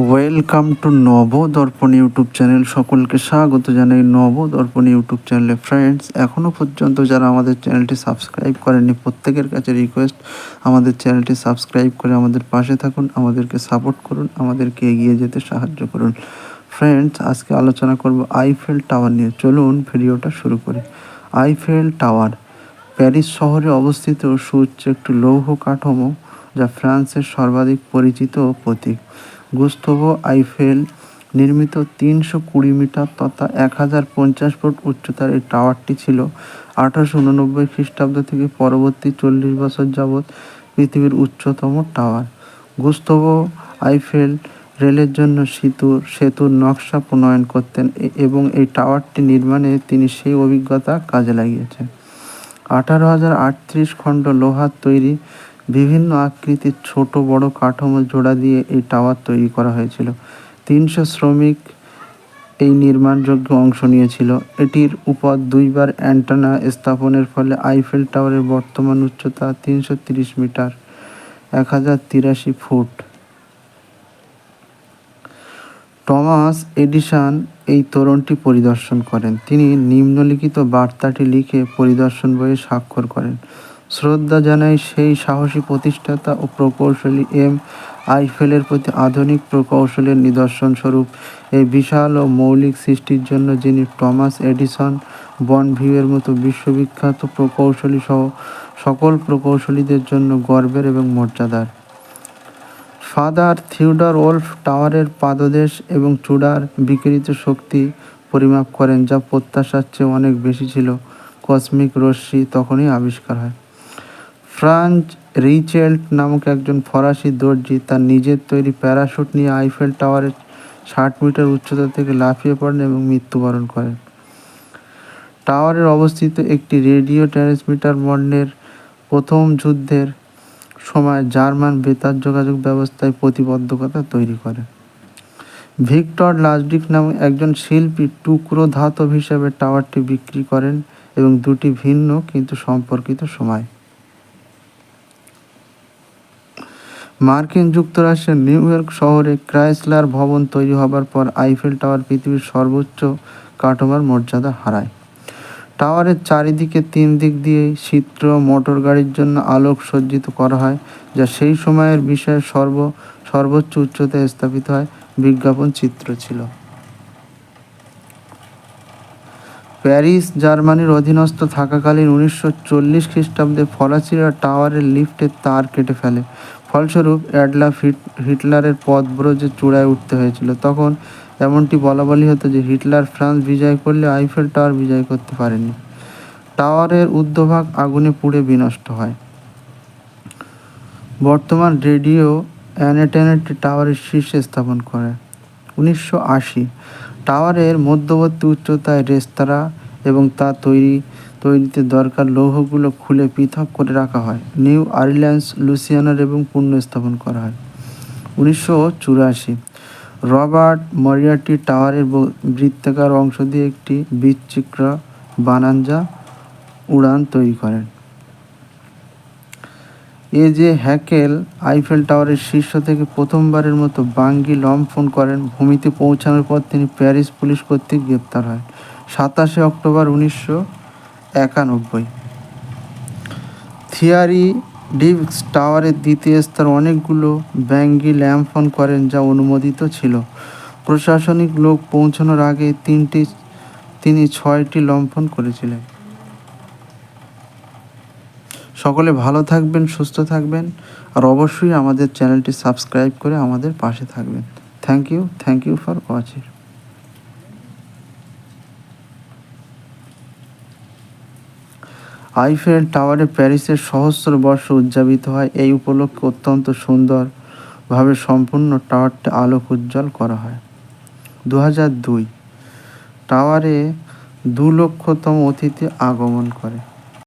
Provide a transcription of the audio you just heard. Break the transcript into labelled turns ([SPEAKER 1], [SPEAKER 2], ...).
[SPEAKER 1] Welcome to নব Nabadarpan YouTube channel সকলকে স্বাগত জানাই নব নবদর্পণ ইউটিউব চ্যানেলে ফ্রেন্ডস এখনও পর্যন্ত যারা আমাদের চ্যানেলটি সাবস্ক্রাইব করেনি প্রত্যেকের কাছে রিকোয়েস্ট আমাদের চ্যানেলটি সাবস্ক্রাইব করে আমাদের পাশে থাকুন, আমাদেরকে সাপোর্ট করুন, আমাদেরকে এগিয়ে যেতে সাহায্য করুন। ফ্রেন্ডস আজকে আলোচনা করব আইফেল টাওয়ার নিয়ে। চলুন ভিডিওটা শুরু করি। আইফেল টাওয়ার প্যারিস শহরে অবস্থিত সুউচ্চ একটি লৌহ কাঠামো, যা ফ্রান্সের সর্বাধিক পরিচিত প্রতীক। গুস্তভো আইফেল নির্মিত তিনশো কুড়ি মিটার তথা এক হাজার পঞ্চাশ ফুট উচ্চতার এই টাওয়ারটি ছিল আঠারোশো উননব্বই খ্রিস্টাব্দ থেকে পরবর্তী চল্লিশ বছর যাবৎ পৃথিবীর উচ্চতম টাওয়ার। গুস্তভো আইফেল রেলের জন্য সেতুর সেতুর নকশা প্রণয়ন করতেন এবং এই টাওয়ারটি নির্মাণে তিনি সেই অভিজ্ঞতা কাজে লাগিয়েছেন। আঠারো হাজার আটত্রিশ খণ্ড লোহার তৈরি বিভিন্ন আকৃতির ছোট বড় কাঠামো জোড়া দিয়ে এই টাওয়ার তৈরি করা হয়েছিল। তিনশো শ্রমিক এই নির্মাণযোগ্য অংশ নিয়েছিল। এটির উপর দুইবার অ্যান্টানা স্থাপনের ফলে আইফেল টাওয়ারের বর্তমান উচ্চতা তিনশো তিরিশ মিটার, এক হাজার তিরাশি ফুট। টমাস এডিসন এই তোরণটি পরিদর্শন করেন। তিনি নিম্নলিখিত বার্তাটি লিখে পরিদর্শন বইয়ে স্বাক্ষর করেন। শ্রদ্ধা জানাই সেই সাহসী প্রতিষ্ঠাতা ও প্রকৌশলী এম আইফেলের প্রতি আধুনিক প্রকৌশলের নিদর্শন স্বরূপ এই বিশাল ও মৌলিক সৃষ্টির জন্য যিনি টমাস এডিসন, বনভিউয়ের মতো বিশ্ববিখ্যাত প্রকৌশলী সহ সকল প্রকৌশলীদের জন্য গর্বের এবং মর্যাদার। ফাদার থিওডর ওল্ফ টাওয়ারের পাদদেশ এবং চূড়ার বিকিরিত শক্তি পরিমাপ করেন, যা প্রত্যাশার চেয়ে অনেক বেশি ছিল। কসমিক রশ্মি তখনই আবিষ্কার হয়। ফ্রাঞ্চ রিচেল্ট নামক একজন ফরাসি দর্জি তার নিজের তৈরি প্যারাশুট নিয়ে আইফেল টাওয়ারের ষাট মিটার উচ্চতা থেকে লাফিয়ে পড়েন এবং মৃত্যুবরণ করেন। টাওয়ারের অবস্থিত একটি রেডিও ট্রান্সমিটার বর্ণের প্রথম যুদ্ধের সময় জার্মান বেতার যোগাযোগ ব্যবস্থায় প্রতিবদ্ধকতা তৈরি করে। ভিক্টর লাজডিক নামে একজন শিল্পী টুকরো ধাতব হিসাবে টাওয়ারটি বিক্রি করেন এবং দুটি ভিন্ন কিন্তু সম্পর্কিত সময়। মার্কিন যুক্তরাষ্ট্রের নিউ ইয়র্ক শহরে ক্রাইসলার ভবন তৈরি হবার পর আইফেল টাওয়ার পৃথিবীর সর্বোচ্চ কাঠামোর মর্যাদা হারায়। টাওয়ারের চারিদিকে তিন দিক দিয়ে চিত্র মোটর গাড়ির জন্য আলোক সজ্জিত করা হয়, যা সেই সময়ের বিষয়ে সর্ব, সর্বোচ্চ উচ্চতায় স্থাপিত হয়, বিজ্ঞাপন চিত্র ছিল। প্যারিস, জার্মানির অধীনস্থ থাকাকালীন উনিশশো চল্লিশ খ্রিস্টাব্দে ফরাসিরা টাওয়ারের লিফটের তার কেটে ফেলে। ফলস্বরূপ অ্যাডলাফ হিট- হিটলারের পদব্রজে চূড়ায় উঠতে হয়েছিল। তখন এমনটি বলা বলি হতো যে, হিটলার ফ্রান্স বিজয় করলে আইফেল টাওয়ার বিজয় করতে পারেনি। টাওয়ারের ঊর্ধ্বভাগ আগুনে পুড়ে বিনষ্ট হয়। বর্তমান রেডিও অ্যানেটেনেটি টাওয়ারের শীর্ষে স্থাপন করে। উনিশশো আশি, টাওয়ারের মধ্যবর্তী উচ্চতায় রেস্তোরাঁ এবং তা তৈরি তৈরিতে দরকার লৌহগুলো খুলে পৃথক করে রাখা হয়। নিউ আর্লিয়ান্স, লুসিয়ানার এবং পুনঃস্থাপন করা হয়। উনিশশো চুরাশি, রবার্ট মরিয়াটি টাওয়ারের বৃত্তাকার অংশ দিয়ে একটি বিচিত্র বানাঞ্জা উড়ান তৈরি করেন। এ যে হ্যাকেল, আইফেল টাওয়ারের শীর্ষ থেকে প্রথমবারের মতো বাঙ্গি লম্ফন করেন। ভূমিতে পৌঁছানোর পর তিনি প্যারিস পুলিশ কর্তৃক গ্রেপ্তার হয়। সাতাশে অক্টোবর উনিশশো একানব্বই। থিয়ারি ডিভস টাওয়ারের দ্বিতীয় স্তর অনেকগুলো ব্যাঙ্গি ল্যাম্ফন করেন যা অনুমোদিত ছিল। প্রশাসনিক লোক পৌঁছানোর আগে তিনটি, তিনি ছয়টি লম্ফন করেছিলেন। সকলে ভালো থাকবেন, সুস্থ থাকবেন, আর অবশ্যই আমাদের চ্যানেলটি সাবস্ক্রাইব করে আমাদের পাশে থাকবেন। Thank you thank you for watching. Eiffel টাওয়ারে প্যারিসের সহস্র বর্ষ উদযাপিত হয়। এই উপলক্ষে অত্যন্ত সুন্দরভাবে সম্পূর্ণ টাওয়ারটি আলোক উজ্জ্বল করা হয়। দু দুই টাওয়ারে দু লক্ষতম অতিথি আগমন করে।